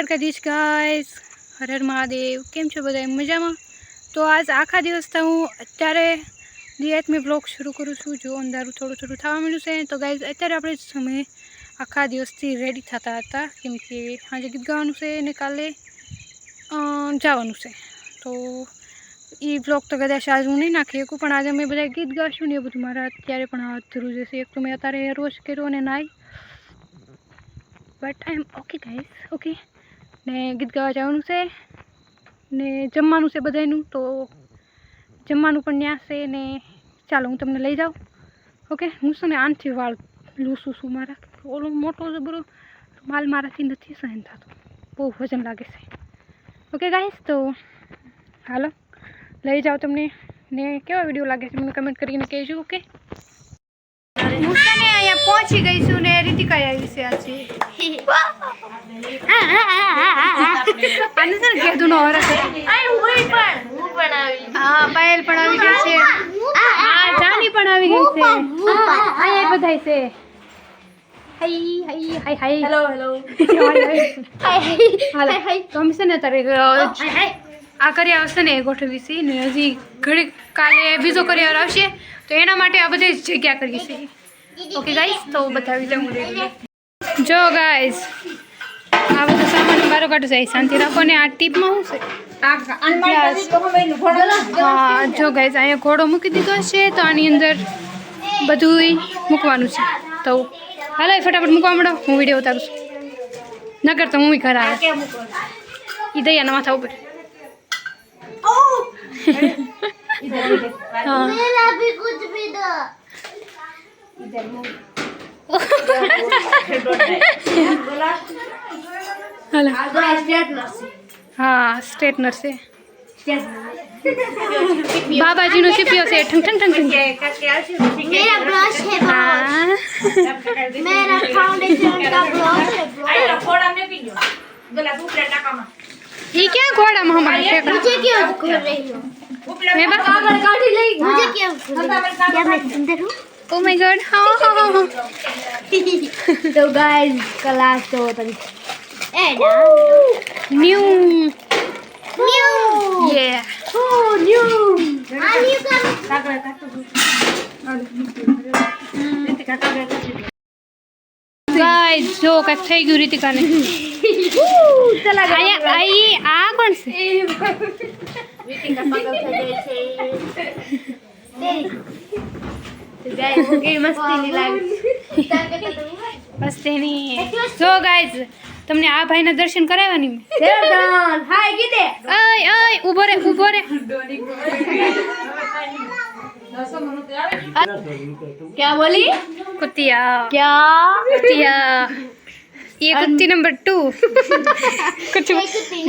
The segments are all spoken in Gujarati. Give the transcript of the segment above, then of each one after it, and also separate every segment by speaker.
Speaker 1: દ્વારકાધીશ ગાઈસ હર હર મહાદેવ. કેમ છો બધા મજામાં? તો આજ આખા દિવસથી હું અત્યારે દિવસ મેં બ્લોગ શરૂ કરું છું. જો અંધારું થોડું થોડું થવા મળ્યું છે, તો ગાઈઝ અત્યારે આપણે સમય આખા દિવસથી રેડી થતા હતા. કેમ કે આજે ગીત ગાવાનું છે અને કાલે જવાનું છે. તો એ બ્લોગ તો કદાચ આજ હું નહીં નાખી શકું, પણ આજે અમે બધા ગીત ગાશું ને એ બધું મારા અત્યારે પણ અધૂરું જશે એક તો મેં અત્યારે રોજ કર્યો અને નાઈ. But I am okay guys okay ને ગીત ગાવા જવાનું છે ને જમવાનું છે બધાનું તો જમવાનું પણ ત્યાં છે ને ચાલો હું તમને લઈ જાઉં. ઓકે? હું છે ને આનથી વાળ લૂસું છું મારા. ઓલો મોટો જબરો માલ મારાથી નથી સહન થતો. બહુ વજન લાગે છે. ઓકે ગાઈશ તો હાલો, લઈ જાઓ તમને. ને કેવા વીડિયો લાગે છે? મને કમેન્ટ કરીને કહેજો, ઓકે? પહોંચી ગઈ છું ને રીતિકા આવી છે આજે. આને છે ને કીધું નો હરખ છે. હા પાયલ પણ આવી ગઈ છે. હા જાની પણ આવી ગઈ છે. અહીંયા બધાય છે.
Speaker 2: હેલો હેલો
Speaker 1: તો અમે છે ને અત્યારે આ કરિયાવર છે ને એ ગોઠવી છે ને હજી ઘડી કાલે બીજો કરિયાવર આવશે. તો એના માટે આ બધી જગ્યા કરી છે ઓકે ગાઈસ તો બતાવી દઉં જો ગાઈસ આ બધો સામાન બારો કાઢું છે શાંતિ રાખો ને આ ટીપમાં શું છે? હા જો ગાઈસ અહીંયા ઘોડો મૂકી દીધો છે તો આની અંદર બધું મૂકવાનું છે. તો હાલો ફટાફટ મૂકવા માંડો હું વીડિયો ઉતારું છું. નગર તો હું ઘર આવે. ઈ દયાના માથા ઉપર. હા. तो हाँ स्ट्रेटनर बाबा जी ने सिपियो से ठंग ठंग ठंग ठंग।
Speaker 3: मेरा ब्रश है
Speaker 1: हाँ।
Speaker 3: मेरा फाउंडेशन का ब्रश है
Speaker 1: आई रखोड़ा में पियो गुलाब
Speaker 3: ऊपर टका में ये क्या
Speaker 1: घोड़ा में हमारे
Speaker 3: मुझे क्यों खोल रही हो? मैं बस कागज़ काटी ले। मुझे क्यों क्या मैं अंदर हूँ?
Speaker 1: Oh my god. Oh.
Speaker 3: so guys, the last open. And
Speaker 1: new.
Speaker 3: New.
Speaker 1: Yeah.
Speaker 3: Oh, new. Guys, you can.
Speaker 1: Guys જો કઈક થઈ ગયું રીતિકાને
Speaker 3: ચલા
Speaker 1: અહીંયા આઈ આ કોણ
Speaker 3: मस्ती नहीं लगी
Speaker 1: બસ તેની જો ગાઈસ તમને આ ભાઈના દર્શન કરાવવાની મેં
Speaker 3: Seven. Hi, Gide.
Speaker 1: અય અય ઊભો રે ઊભો રે
Speaker 3: क्या बोली
Speaker 1: કુતિયા
Speaker 3: क्या
Speaker 1: कुतिया ये कुत्ती नंबर टू कुछ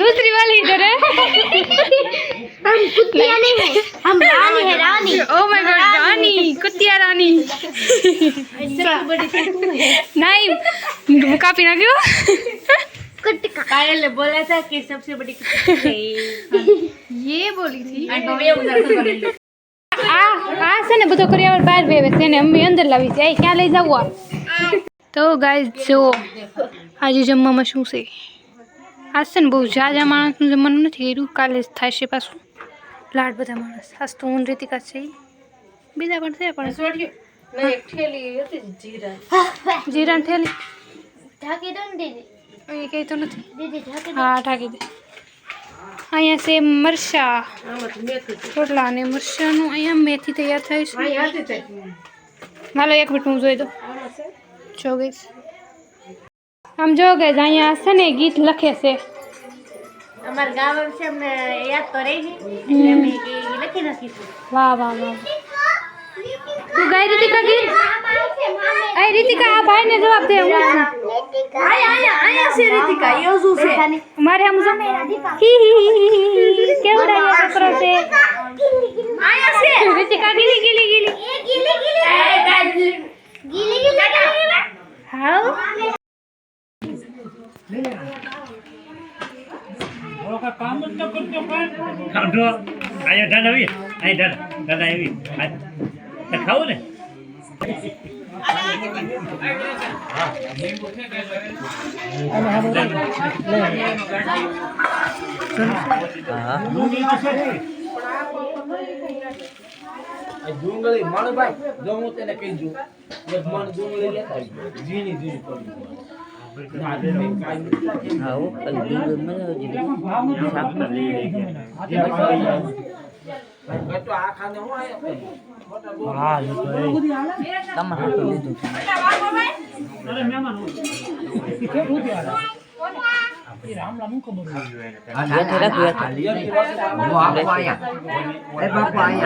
Speaker 1: दूसरी वाली इधर है
Speaker 3: हम कुतिया नहीं है हम रानी है रानी
Speaker 1: ओ माय गॉड रानी कुतिया रानी नहीं काफी ना क्यों
Speaker 3: कुटका
Speaker 2: पायल ने बोला था कि सबसे बड़ी किस्मत
Speaker 1: ये बोली थी
Speaker 2: है तो ये उधर से बनेगी
Speaker 1: આ આ છે ને બધો કરિયાવર બહાર વેવે છે ને અમે અંદર લાવી છે ક્યાં લઈ જવું આ તો ગાઈસ જો આજે જમવામાં શું છે આજ છે ને બહુ જાજા માણસનું જમવાનું નથી કર્યું કાલે જ થશે પાછું લાડ બધા માણસ. આ સ્ટોન રીતિકા છે બીજા પણ છે પણ. જીરા. થેલી એ કઈ તો નથી. હા ઢાંકી દે. અહીંયા છે
Speaker 2: મરસા
Speaker 1: રોટલા અને મરસાનું અહીંયા મેથી તૈયાર થાય છે. હાલો એક મિનિટ હું જોઈ દઉં. જો ગઈશ આમ જો ગઈ અહીંયા છે ને ગીત લખે છે.
Speaker 2: અમાર ગામ છે અમને યાદ તો રહી એટલે અમે લખી નથી
Speaker 1: વાહ વાહ વાહ. તું ગઈ રીતિકા ગીર? એ રીતિકા આ ભાઈને જવાબ દે હું.
Speaker 2: આય આય આય છે રીતિકા યોજુ છે.
Speaker 1: મારે હમ જો કેવું લાગે છોકરો છે આયા છે.
Speaker 2: રીતિકા ગીલી
Speaker 1: ગીલી ગીલી. એ ગીલી ગીલી.
Speaker 3: એ ગાજી ગીલી ગીલી
Speaker 1: હાઉ?
Speaker 4: લોકો કામ જ ન કરતો પણ કાઢો આવી. આય ઢાલ. ઢાલ આવી. તો ખાવ જો હું તેને કહી દઉં મણ ડુંગળી લેતા જીની જીની પડી hậu từng lương mới gì sắp à được rồi đó mà hậu từng được À, thế thì đã tuyệt
Speaker 5: Bỏ qua nhỉ
Speaker 4: Đấy bỏ
Speaker 3: qua nhỉ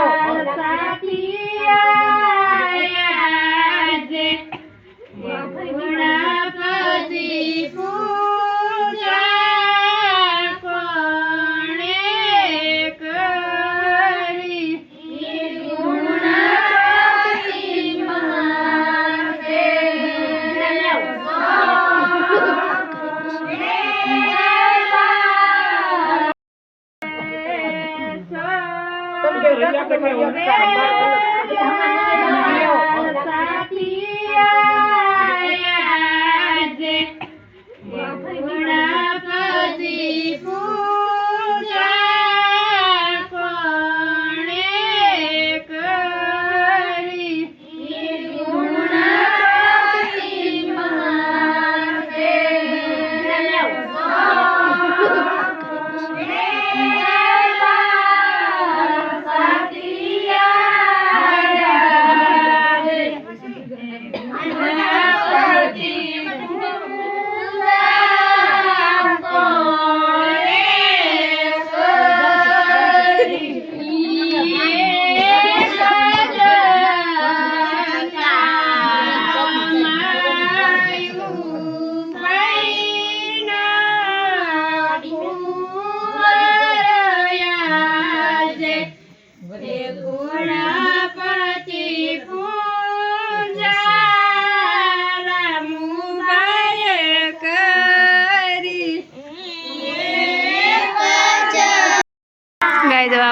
Speaker 3: 有没有？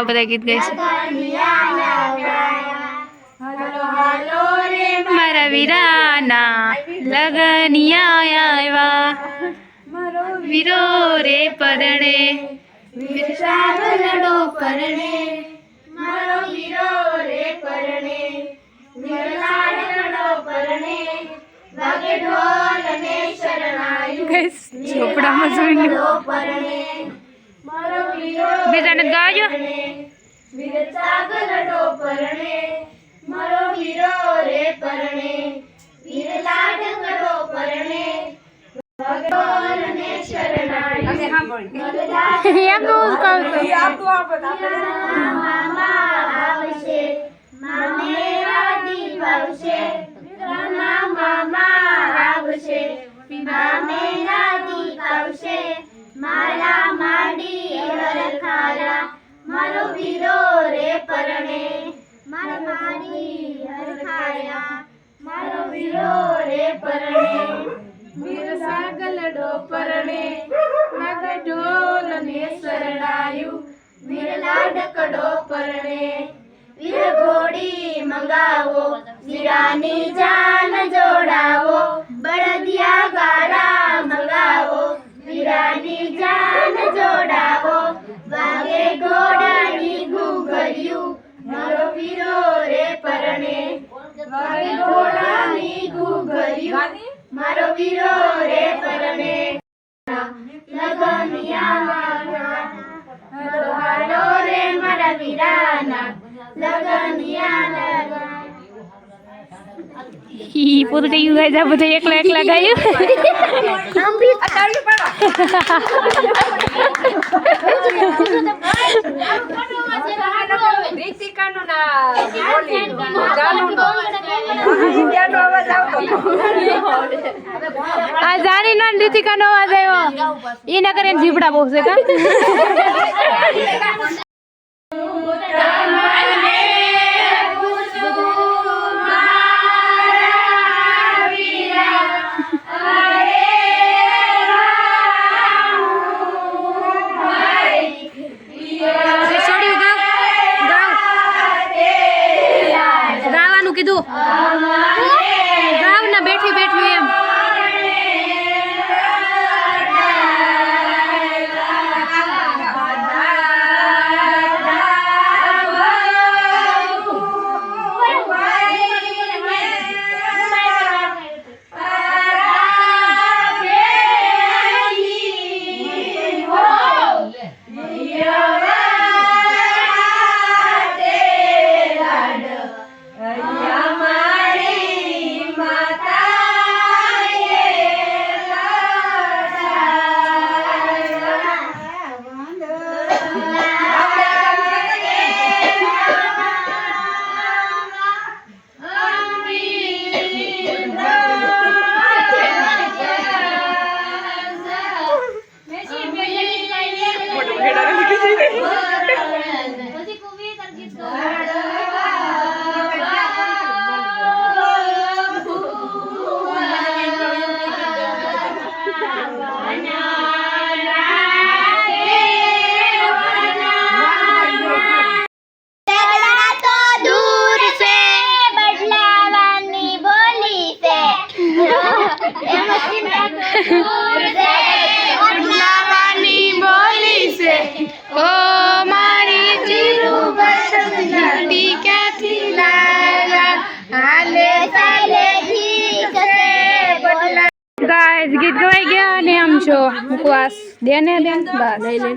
Speaker 3: બરાગીત ગાઈશ મારા વીરાના લગનિયા આવ્યા મારો વીરો રે પરણે વિરસાવલડો પરણે મારો વીરો રે પરણે વિરસાવલડો પરણે વાગે ઢોલ ને શરણાયું ઝોપડામાં જોઈને પરણે બીજાને ગાજો મામા આવશે મામે આદી આવશે મારા માડી હરખારા, મારો વીરો રે પરણે. મારા માડી હરખાયા મારો વીરો રે પરણે. વીર સાગલડો પરણે નાગ ઢોલ ને શરણાયું. વીર
Speaker 6: લાડકડો પરણે. વીર ઘોડી મંગાવો, વીરાની જાન જોડાવો. બળદિયા ગારા વીરાની જાન જોડાવો. વાગે ઘોડાની ઘૂઘર્યું મારો વીરો રે પરણે. વાગે ઘોડાની ઘૂઘર્યું મારો વીરો
Speaker 3: ઈ પૂરું થઈ ગયું ગાઈઝ આ બધા એકલા એકલા ગાયું.
Speaker 2: ના
Speaker 3: આ જાની ના લીતિકાનો અવાજ આવ્યો. ઈ કરીને બહુ છે ગાઈસ ગીત ગવાઈ ગયા અને આમ છો મુકવાસ દે ને બેન બસ લઈ લે.